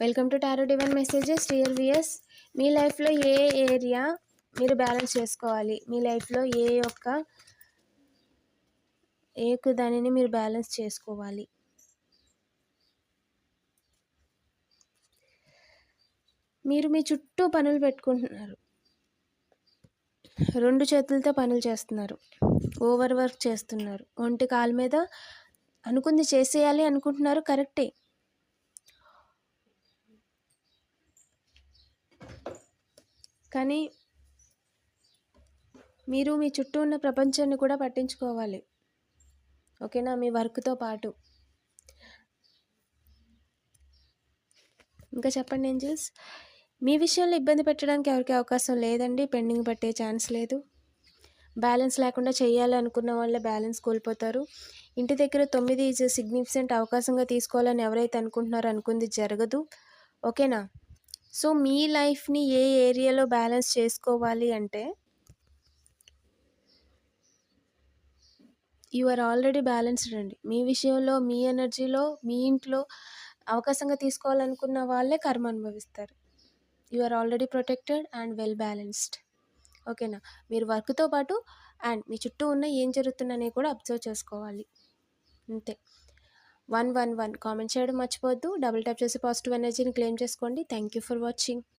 Welcome to tarot divine messages real viewers మీ లైఫ్లో ఏ area మీరు బ్యాలెన్స్ చేసుకోవాలి? మీ లైఫ్లో ఏ యొక్క ఏ దానిని మీరు బ్యాలెన్స్ చేసుకోవాలి? మీరు మీ చుట్టూ పనులు పెట్టుకుంటున్నారు. రెండు చేతులతో పనులు చేస్తున్నారు. ఓవర్ వర్క్ చేస్తున్నారు. ఒంటి కాలు మీద అనుకుంది చేసేయాలి అనుకుంటున్నారు. కరెక్టే. కానీ మీరు మీ చుట్టూ ఉన్న ప్రపంచాన్ని కూడా పట్టించుకోవాలి. ఓకేనా? మీ వర్క్తో పాటు. ఇంకా చెప్పండి ఏంజల్స్? మీ విషయంలో ఇబ్బంది పెట్టడానికి ఎవరికి అవకాశం లేదండి. పెండింగ్ పట్టే ఛాన్స్ లేదు. బ్యాలెన్స్ లేకుండా చేయాలనుకున్న వాళ్ళే బ్యాలెన్స్ కోల్పోతారు. ఇంటి దగ్గర తొమ్మిది ఈజ్ సిగ్నిఫికెంట్ అవకాశంగా తీసుకోవాలని ఎవరైతే అనుకుంటున్నారో అనుకుంది జరగదు. ఓకేనా? సో మీ లైఫ్ని ఏ ఏరియాలో బ్యాలెన్స్ చేసుకోవాలి అంటే? యు ఆర్ ఆల్రెడీ బ్యాలెన్స్డ్ అండి. మీ విషయంలో మీ ఎనర్జీలో మీ ఇంట్లో అవకాశంగా తీసుకోవాలనుకున్న వాళ్ళే కర్మ అనుభవిస్తారు. You are already protected and well balanced. ఓకేనా? మీరు వర్క్తో పాటు అండ్ మీ చుట్టూ ఉన్న ఏం జరుగుతుందనే కూడా అబ్జర్వ్ చేసుకోవాలి. అంతే. One one one. కామెంట్ చేయడం మర్చిపోవద్దు. డబుల్ ట్యాప్ చేసి పాజిటివ్ ఎనర్జీని క్లెయిమ్ చేసుకోండి. Thank you for watching.